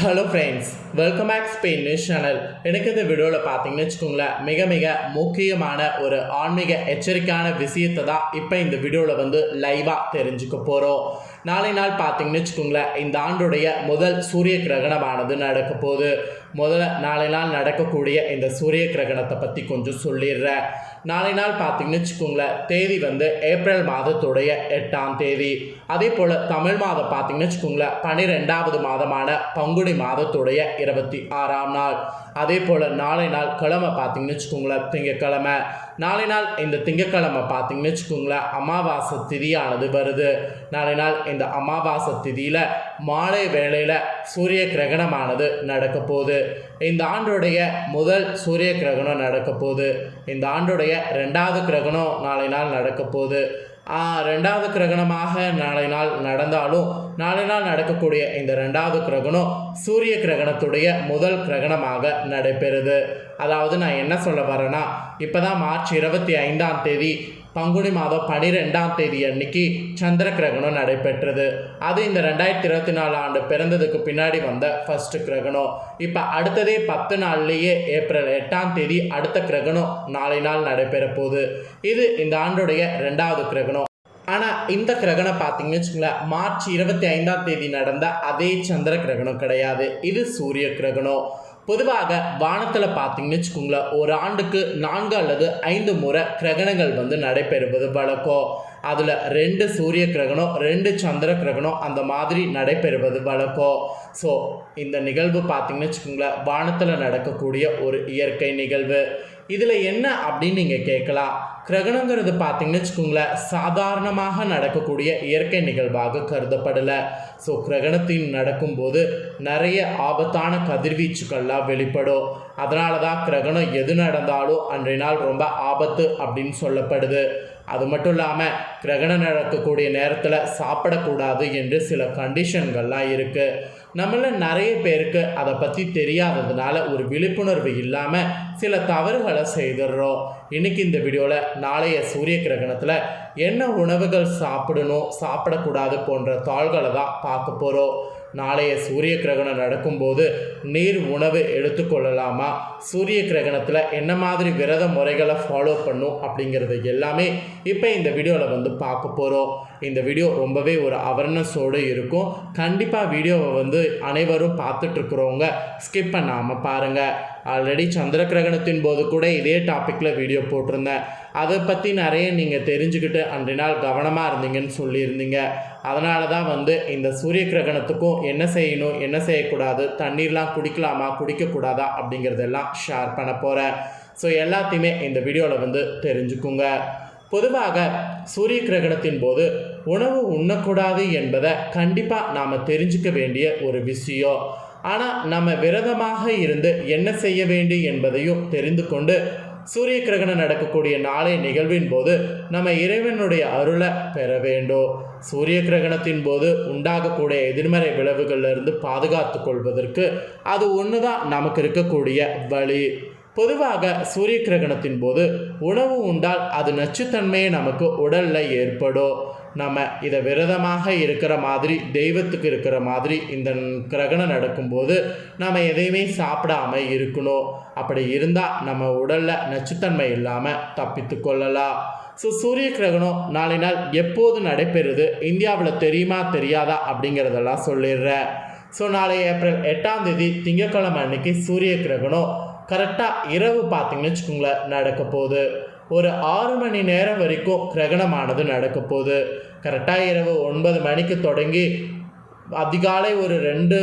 Hello friends welcome back Spain news channel எனக்கு இந்த வீடியோவில் பார்த்தீங்கன்னு வச்சுக்கோங்களேன் மிக மிக முக்கியமான ஒரு ஆன்மீக எச்சரிக்கையான விஷயத்தை தான் இப்போ இந்த வீடியோவில் வந்து லைவாக தெரிஞ்சுக்க போகிறோம் நாளை நாள் பார்த்தீங்கன்னு வச்சுக்கோங்களேன் இந்த ஆண்டுடைய முதல் சூரிய கிரகணமானது நடக்க போகுது. முதல்ல நாளை நாள் நடக்கக்கூடிய இந்த சூரிய கிரகணத்தை பற்றி கொஞ்சம் சொல்லிடுறேன். நாளை நாள் பார்த்தீங்கன்னு வச்சுக்கோங்களேன் தேதி வந்து ஏப்ரல் மாதத்துடைய எட்டாம் தேதி. அதே போல் தமிழ் மாதம் பார்த்தீங்கன்னு வச்சுக்கோங்களேன் பன்னிரெண்டாவது மாதமான பங்குனி மாதத்துடைய இருபத்தி ஆறாம் நாள். அதே போல் நாளை நாள் கிழமை பார்த்தீங்கன்னு வச்சுக்கோங்களேன் திங்கக்கிழமை. நாளை நாள் இந்த திங்கக்கிழமை பார்த்தீங்கன்னு வச்சுக்கோங்களேன் அமாவாசை திதியானது வருது. நாளை நாள் இந்த அமாவாசை திதியில் மாலை வேளையில் சூரிய கிரகணமானது நடக்க போகுது இந்த ஆண்டுடைய முதல் சூரிய கிரகணம் நடக்க போகுது. இந்த ஆண்டுடைய ரெண்டாவது கிரகணம் நாளை நாள் நடக்க போகுது. ரெண்டாவது கிரகணமாக நாளை நாள் நடந்தாலும் நாளை நாள் நடக்கக்கூடிய இந்த ரெண்டாவது கிரகணம் சூரிய கிரகணத்துடைய முதல் கிரகணமாக நடைபெறுது. அதாவது நான் என்ன சொல்ல வரேன்னா இப்போ தான் மார்ச் இருபத்தி ஐந்தாம் தேதி பங்குனி மாதம் பனிரெண்டாம் தேதி அன்னைக்கு சந்திர கிரகணம் நடைபெற்றது. அது இந்த ரெண்டாயிரத்தி இருபத்தி நாலு ஆண்டு பிறந்ததுக்கு பின்னாடி வந்த ஃபர்ஸ்ட் கிரகணம். இப்போ அடுத்ததே பத்து நாள்லேயே ஏப்ரல் எட்டாம் தேதி அடுத்த கிரகணம் நாளை நாள் நடைபெற போகுது. இது இந்த ஆண்டுடைய ரெண்டாவது கிரகணம். ஆனால் இந்த கிரகணம் பார்த்தீங்கன்னு வச்சுக்கோங்களேன் மார்ச் இருபத்தி ஐந்தாம் தேதி நடந்த அதே சந்திர கிரகணம் கிடையாது. இது சூரிய கிரகணம். பொதுவாக வானத்தில் பார்த்தீங்கன்னு வச்சுக்கோங்களேன் ஒரு ஆண்டுக்கு நான்கு அல்லது ஐந்து முறை கிரகணங்கள் வந்து நடைபெறுவது வழக்கம். அதில் ரெண்டு சூரிய கிரகணம் ரெண்டு சந்திர கிரகணம் அந்த மாதிரி நடைபெறுவது வழக்கம். ஸோ இந்த நிகழ்வு பார்த்திங்கன்னு வச்சுக்கோங்களேன் வானத்தில் நடக்கக்கூடிய ஒரு இயற்கை நிகழ்வு. இதில் என்ன அப்படின்னு நீங்கள் கேட்கலாம். கிரகணங்கிறது பார்த்தீங்கன்னு வச்சுக்கோங்களேன் சாதாரணமாக நடக்கக்கூடிய இயற்கை நிகழ்வாக கருதப்படலை. ஸோ கிரகணத்தின் நடக்கும்போது நிறைய ஆபத்தான கதிர்வீச்சுக்கள்லாம் வெளிப்படும். அதனால தான் கிரகணம் எது நடந்தாலும் அன்றைய நாள் ரொம்ப ஆபத்து அப்படின்னு சொல்லப்படுது. அது மட்டும் இல்லாமல் கிரகணம் நடக்கக்கூடிய நேரத்தில் சாப்பிடக்கூடாது என்று சில கண்டிஷன்கள்லாம் இருக்குது நம்மள நிறைய பேருக்கு அதை பற்றி தெரியாததுனால ஒரு விழிப்புணர்வு இல்லாமல் சில தவறுகளை செய்துடுறோம். இன்னைக்கு இந்த வீடியோவில் நாளைய சூரிய கிரகணத்தில் என்ன உணவுகள் சாப்பிடணும் சாப்பிடக்கூடாது போன்ற தாள்களை தான் பார்க்க போகிறோம் நாளைய சூரிய கிரகணம் நடக்கும்போது நீர் உணவு எடுத்துக்கொள்ளலாமா? சூரிய கிரகணத்தில் என்ன மாதிரி விரத முறைகளை ஃபாலோ பண்ணும் அப்படிங்கிறது எல்லாமே இப்போ இந்த வீடியோவில் வந்து பார்க்க போகிறோம் இந்த வீடியோ ரொம்பவே ஒரு அவர்னஸோடு இருக்கும். கண்டிப்பாக வீடியோவை வந்து அனைவரும் பார்த்துட்ருக்குறவங்க ஸ்கிப் பண்ணாமல் பாருங்கள் ஆல்ரெடி சந்திர கிரகணத்தின் போது கூட இதே டாப்பிக்கில் வீடியோ போட்டிருந்தேன். அதை பற்றி நிறைய நீங்கள் தெரிஞ்சுக்கிட்டு அன்றைய நாள் கவனமாக இருந்தீங்கன்னு சொல்லியிருந்தீங்க. அதனால தான் வந்து இந்த சூரிய கிரகணத்துக்கும் என்ன செய்யணும் என்ன செய்யக்கூடாது தண்ணீர்லாம் குடிக்கலாமா குடிக்கக்கூடாதா அப்படிங்கிறதெல்லாம் ஷேர் பண்ண போகிறேன் ஸோ எல்லாத்தையுமே இந்த வீடியோவில் வந்து தெரிஞ்சுக்குங்க. பொதுவாக சூரிய கிரகணத்தின் போது உணவு உண்ணக்கூடாது என்பதை கண்டிப்பாக நாம் தெரிஞ்சுக்க வேண்டிய ஒரு விஷயம். ஆனால் நம்ம விரதமாக இருந்து என்ன செய்ய வேண்டும் என்பதையும் தெரிந்து கொண்டு சூரிய கிரகணம் நடக்கக்கூடிய நாளை நிகழ்வின் போது நம்ம இறைவனுடைய அருளை பெற வேண்டும். சூரிய கிரகணத்தின் போது உண்டாகக்கூடிய எதிர்மறை விளைவுகளிலிருந்து பாதுகாத்து கொள்வதற்கு அது ஒன்று தான் நமக்கு இருக்கக்கூடிய வழி. பொதுவாக சூரிய கிரகணத்தின் போது உணவு உண்டால் அது நச்சுத்தன்மையை நமக்கு உடலில் ஏற்படும். நம்ம இதை விரதமாக இருக்கிற மாதிரி தெய்வத்துக்கு இருக்கிற மாதிரி இந்த கிரகணம் நடக்கும்போது நம்ம எதையுமே சாப்பிடாம இருக்கணும். அப்படி இருந்தால் நம்ம உடலில் நச்சுத்தன்மை இல்லாமல் தப்பித்து கொள்ளலாம். ஸோ சூரிய கிரகணம் நாளை நாள் எப்போது நடைபெறுது இந்தியாவில் தெரியுமா தெரியாதா அப்படிங்கிறதெல்லாம் சொல்லிடுறேன். ஸோ நாளை ஏப்ரல் எட்டாம் தேதி திங்கட்கிழமை அன்னைக்கு சூரிய கிரகணம் கரெக்டாக இரவு பார்த்தீங்கன்னு வச்சுக்கோங்களேன் நடக்க போகுது. ஒரு ஆறு மணி நேரம் வரைக்கும் கிரகணமானது நடக்க போகுது. கரெக்டாக இரவு ஒன்பது மணிக்கு தொடங்கி அதிகாலை ஒரு ரெண்டு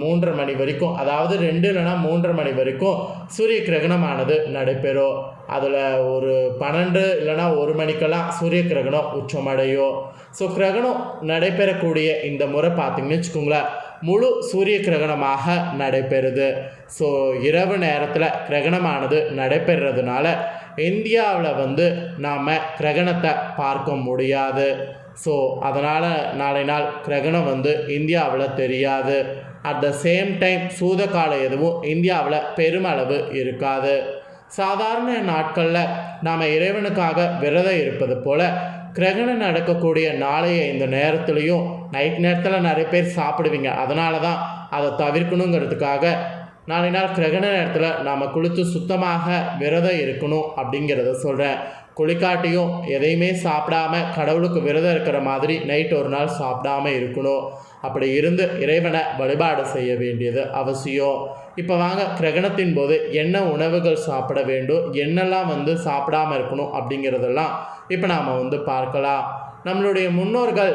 மூன்றரை மணி வரைக்கும் அதாவது ரெண்டு இல்லைன்னா மூன்றரை மணி வரைக்கும் சூரிய கிரகணமானது நடைபெறும். அதில் ஒரு பன்னெண்டு இல்லைன்னா ஒரு மணிக்கெல்லாம் சூரிய கிரகணம் உச்சமடையும். ஸோ கிரகணம் நடைபெறக்கூடிய இந்த முறை பார்த்திங்கன்னு வச்சுக்கோங்களேன். முழு சூரிய கிரகணமாக நடைபெறுது. ஸோ இரவு நேரத்தில் கிரகணமானது நடைபெறதுனால இந்தியாவில் வந்து நாம் கிரகணத்தை பார்க்க முடியாது. ஸோ அதனால் நாளை நாள் கிரகணம் வந்து இந்தியாவில் தெரியாது. அட் த சேம் டைம் சூதகாலம் எதுவும் இந்தியாவில் பெருமளவு இருக்காது. சாதாரண நாட்களில் நாம் இறைவனுக்காக விரதம் இருப்பது போல கிரகணம் நடக்கக்கூடிய நாளைய இந்த நேரத்துலையும் நைட் நேரத்தில் நிறைய பேர் சாப்பிடுவீங்க. அதனால தான் அதை தவிர்க்கணுங்கிறதுக்காக நாளை நாள் கிரகண நேரத்தில் நாம் குளித்து சுத்தமாக விரதம் இருக்கணும் அப்படிங்கிறத சொல்கிறேன் குளிக்காட்டியும் எதையுமே சாப்பிடாம கடவுளுக்கு விரதம் இருக்கிற மாதிரி நைட் ஒரு நாள் சாப்பிடாம இருக்கணும். அப்படி இருந்து இறைவனை வழிபாடு செய்ய வேண்டியது அவசியம். இப்போ வாங்க கிரகணத்தின் போது என்ன உணவுகள் சாப்பிட வேண்டும் என்னெல்லாம் வந்து சாப்பிடாம இருக்கணும் அப்படிங்கிறதெல்லாம் இப்போ நாம் வந்து பார்க்கலாம். நம்மளுடைய முன்னோர்கள்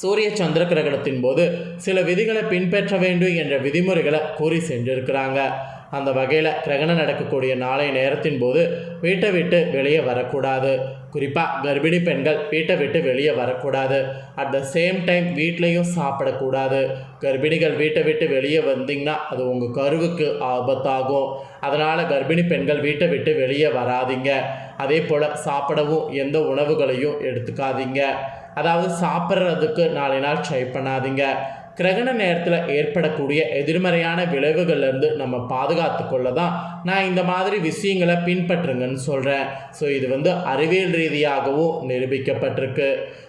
சூரிய சந்திர கிரகணத்தின் போது சில விதிகளை பின்பற்ற வேண்டும் என்ற விதிமுறைகளை கூறி சென்றிருக்கிறாங்க. அந்த வகையில் கிரகணம் நடக்கக்கூடிய நாளை நேரத்தின் போது வீட்டை விட்டு வெளியே வரக்கூடாது. குறிப்பாக கர்ப்பிணி பெண்கள் வீட்டை விட்டு வெளியே வரக்கூடாது. அட் த சேம் டைம் வீட்லேயும் சாப்பிடக்கூடாது. கர்ப்பிணிகள் வீட்டை விட்டு வெளியே வந்தீங்கன்னா அது உங்கள் கருவுக்கு ஆபத்தாகும். அதனால் கர்ப்பிணி பெண்கள் வீட்டை விட்டு வெளியே வராதீங்க. அதே போல் சாப்பிடவும் எந்த உணவுகளையும் எடுத்துக்காதீங்க. அதாவது சாப்பிட்றதுக்கு நாளை நாள் ட்ரை பண்ணாதீங்க. கிரகண நேரத்தில் ஏற்படக்கூடிய எதிர்மறையான விளைவுகள்லேருந்து நம்ம பாதுகாத்து கொள்ள தான் நான் இந்த மாதிரி விஷயங்களை பின்பற்றுங்கன்னு சொல்கிறேன் ஸோ இது வந்து அறிவியல் ரீதியாகவும் நிரூபிக்கப்பட்டிருக்கு.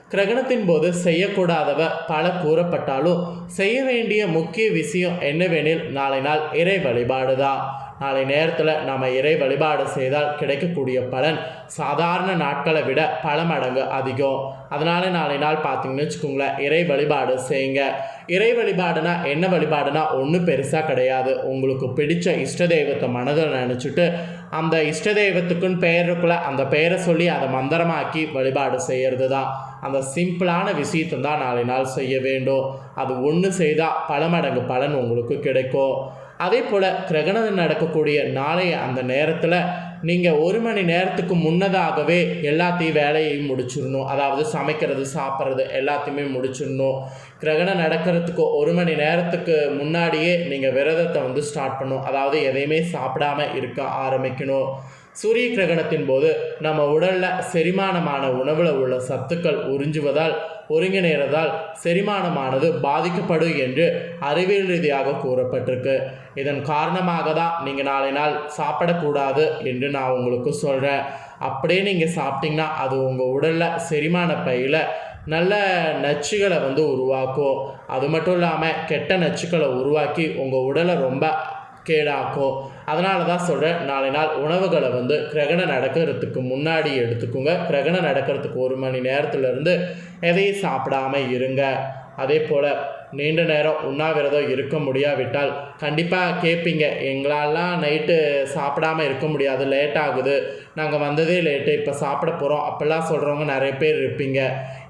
கிரகணத்தின் போது செய்யக்கூடாதவ பல கூறப்பட்டாலும் செய்ய வேண்டிய முக்கிய விஷயம் என்னவெனில் நாளை நாள் இறை வழிபாடு தான் நாளை நேரத்தில் நாம் இறை வழிபாடு செய்தால் கிடைக்கக்கூடிய பலன் சாதாரண நாட்களை விட பல மடங்கு அதிகம். அதனால் நாளை நாள் பார்த்தீங்கன்னு வச்சுக்கோங்களேன் இறை வழிபாடு செய்யுங்க. இறை வழிபாடுனா என்ன வழிபாடுனா ஒன்றும் பெருசாக கிடையாது. உங்களுக்கு பிடிச்ச இஷ்ட தெய்வத்தை மனதில் நினச்சிட்டு அந்த இஷ்ட தெய்வத்துக்குன்னு பெயர் இருக்குள்ள அந்த பெயரை சொல்லி அதை மந்திரமாக்கி வழிபாடு செய்கிறது தான் அந்த சிம்பிளான விஷயத்தை தான் நாளை நாள் செய்ய வேண்டும். அது ஒன்று செய்தால் பல மடங்கு பலன் உங்களுக்கு கிடைக்கும். அதே போல் கிரகணம் நடக்கக்கூடிய நாளைய அந்த நேரத்தில் நீங்கள் ஒரு மணி நேரத்துக்கு முன்னதாகவே எல்லாத்தையும் வேலையையும் முடிச்சிடணும். அதாவது சமைக்கிறது சாப்பிட்றது எல்லாத்தையுமே முடிச்சிடணும். கிரகணம் நடக்கிறதுக்கு ஒரு மணி நேரத்துக்கு முன்னாடியே நீங்கள் விரதத்தை வந்து ஸ்டார்ட் பண்ணணும். அதாவது எதையுமே சாப்பிடாம இருக்க ஆரம்பிக்கணும். சூரிய கிரகணத்தின் போது நம்ம உடலில் செரிமானமான உணவில் உள்ள சத்துக்கள் உறிஞ்சுவதால் ஒருங்கிணைறதால் செரிமானமானது பாதிக்கப்படும் என்று அறிவியல் ரீதியாக கூறப்பட்டிருக்கு. இதன் காரணமாக தான் நீங்கள் நாளை நாள் சாப்பிடக்கூடாது என்று நான் உங்களுக்கு சொல்கிறேன் அப்படியே நீங்கள் சாப்பிட்டீங்கன்னா அது உங்கள் உடலில் செரிமான பையில் நல்ல நச்சுகளை வந்து உருவாக்கும். அது மட்டும் இல்லாமல் கெட்ட நச்சுக்களை உருவாக்கி உங்கள் உடலை ரொம்ப கேடாக்கும் அதனால தான் சொல்கிறேன் நாளை நாள் உணவுகளை வந்து கிரகணம் நடக்கிறதுக்கு முன்னாடி எடுத்துக்கோங்க. கிரகணம் நடக்கிறதுக்கு ஒரு மணி நேரத்துலேருந்து எதையும் சாப்பிடாம இருங்க. அதே போல் நீண்ட நேரம் உண்ணாவிரதம் இருக்க முடியாவிட்டால் கண்டிப்பாக கேட்பீங்க எங்களாலாம் நைட்டு சாப்பிடாம இருக்க முடியாது லேட் ஆகுது. நாங்கள் வந்ததே லேட்டு இப்போ சாப்பிட போகிறோம் அப்படிலாம் சொல்கிறவங்க நிறைய பேர் இருப்பீங்க.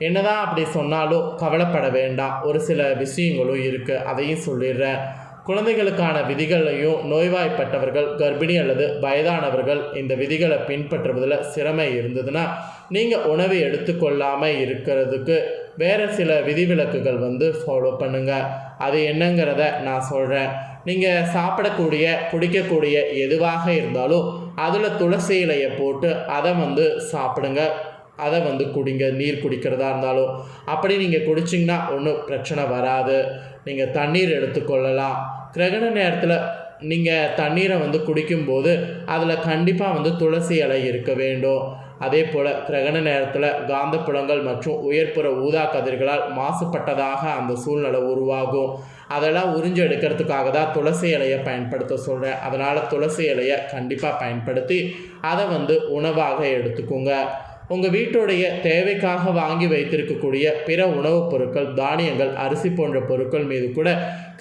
என்னதான் அப்படி சொன்னாலும் கவலைப்பட வேண்டாம். ஒரு சில விஷயங்களும் இருக்குது அதையும் சொல்லிடுறேன். குழந்தைகளுக்கான விதிகளையும் நோய்வாய்ப்பட்டவர்கள் கர்ப்பிணி அல்லது வயதானவர்கள் இந்த விதிகளை பின்பற்றுவதில் சிரமை இருந்ததுன்னா நீங்கள் உணவை எடுத்துக்கொள்ளாமல் இருக்கிறதுக்கு வேறு சில விதிவிலக்குகள் வந்து ஃபாலோ பண்ணுங்கள் அது என்னங்கிறத நான் சொல்கிறேன் நீங்கள் சாப்பிடக்கூடிய குடிக்கக்கூடிய எதுவாக இருந்தாலும் அதில் துளசி இலையை போட்டு அதை வந்து சாப்பிடுங்க. அதை வந்து குடிங்க. நீர் குடிக்கிறதா இருந்தாலும். அப்படி நீங்கள் குடிச்சிங்கன்னா ஒன்றும் பிரச்சனை வராது. நீங்கள் தண்ணீர் எடுத்துக்கொள்ளலாம். கிரகண நேரத்தில் நீங்கள் தண்ணீரை வந்து குடிக்கும்போது அதில் கண்டிப்பாக வந்து துளசி இலை இருக்க வேண்டும். அதே போல் கிரகண நேரத்தில் காந்தப்புலங்கள் மற்றும் உயர்ப்புற ஊதா கதிர்களால் மாசுபட்டதாக அந்த சூழ்நிலை உருவாகும். அதெல்லாம் உறிஞ்சு எடுக்கிறதுக்காக தான் துளசி இலையை பயன்படுத்த சொல்கிறேன் அதனால் துளசி இலையை கண்டிப்பாக பயன்படுத்தி அதை வந்து உணவாக எடுத்துக்கோங்க. உங்கள் வீட்டுடைய தேவைக்காக வாங்கி வைத்திருக்கக்கூடிய பிற உணவுப் பொருட்கள் தானியங்கள் அரிசி போன்ற பொருட்கள் மீது கூட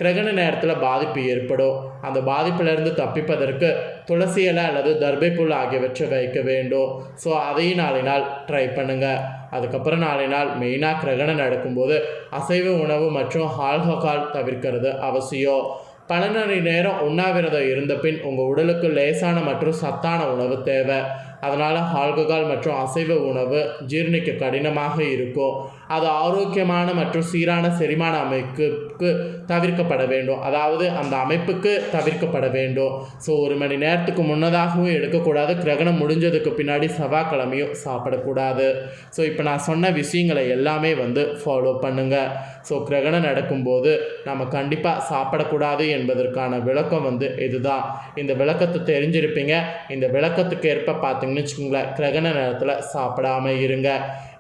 கிரகண நேரத்தில் பாதிப்பு ஏற்படும். அந்த பாதிப்பிலிருந்து தப்பிப்பதற்கு துளசி இலை அல்லது தர்பை புல் ஆகியவற்றை வைக்க வேண்டும். ஸோ அதையும் நாளை நாள் ட்ரை பண்ணுங்கள் அதுக்கப்புறம் நாளை நாள் மெயினாக கிரகணம் நடக்கும்போது அசைவ உணவு மற்றும் ஆல்கஹால் தவிர்க்கிறது அவசியம். பன்னெண்டு நேரம் உண்ணாவிரதம் இருந்த பின் உங்கள் உடலுக்கு லேசான மற்றும் சத்தான உணவு தேவை. அதனால் ஆல்கஹால் மற்றும் அசைவ உணவு ஜீரணிக்க கடினமாக இருக்கும். அது ஆரோக்கியமான மற்றும் சீரான செரிமான அமைப்புக்கு தவிர்க்கப்பட வேண்டும். அதாவது அந்த அமைப்புக்கு தவிர்க்கப்பட வேண்டும். ஸோ ஒரு மணி நேரத்துக்கு முன்னதாகவும் எடுக்கக்கூடாது. கிரகணம் முடிஞ்சதுக்கு பின்னாடி செவ்வாய்க்கிழமையும் சாப்பிடக்கூடாது. ஸோ இப்போ நான் சொன்ன விஷயங்களை எல்லாமே வந்து ஃபாலோ பண்ணுங்கள் ஸோ கிரகணம் நடக்கும்போது நம்ம கண்டிப்பாக சாப்பிடக்கூடாது என்பதற்கான விளக்கம் வந்து இதுதான். இந்த விளக்கத்தை தெரிஞ்சிருப்பீங்க. இந்த விளக்கத்துக்கு ஏற்ப பார்த்து பார்த்தீங்கன்னு வச்சுக்கோங்களேன் கிரகண நேரத்தில் சாப்பிடாம இருங்க.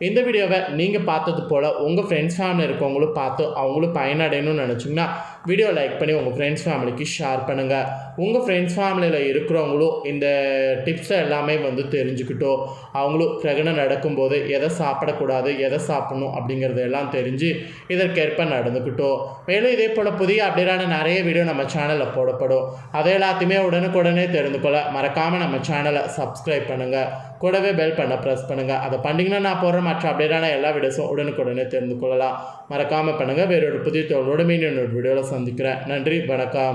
இந்த வீடியோவை நீங்கள் பார்த்தது போல் உங்கள் ஃப்ரெண்ட்ஸ் ஃபேமிலி இருக்கவங்களும் பார்த்து அவங்களும் பயனடையணும்னு நினச்சிங்கன்னா வீடியோ லைக் பண்ணி உங்கள் ஃப்ரெண்ட்ஸ் ஃபேமிலிக்கு ஷேர் பண்ணுங்கள் உங்கள் ஃப்ரெண்ட்ஸ் ஃபேமிலியில் இருக்கிறவங்களும் இந்த டிப்ஸை எல்லாமே வந்து தெரிஞ்சுக்கிட்டோம் அவங்களும் கிரகணம் நடக்கும்போது எதை சாப்பிடக்கூடாது எதை சாப்பிடணும் அப்படிங்கிறது எல்லாம் தெரிஞ்சு இதற்கேற்ப நடந்துக்கிட்டோம் மேலும் இதே போல் புதிய அப்டேட்டான நிறைய வீடியோ நம்ம சேனலில் போடப்படும். அதை எல்லாத்தையுமே உடனுக்குடனே தெரிந்து கொள்ள மறக்காமல் நம்ம சேனலை சப்ஸ்கிரைப் பண்ணுங்கள் கூடவே பெல் பண்ண ப்ரெஸ் பண்ணுங்கள் அதை பண்ணிங்கன்னா நான் போடுற மற்ற அப்டேட்டான எல்லா வீடியோஸும் உடனுக்குடனே தெரிந்து கொள்ளலாம். மறக்காமல் பண்ணுங்கள் வேறொரு புதிய தோழோடு மீண்டும் இன்னொரு வீடியோவில் சந்திக்கிறேன். நன்றி வணக்கம்.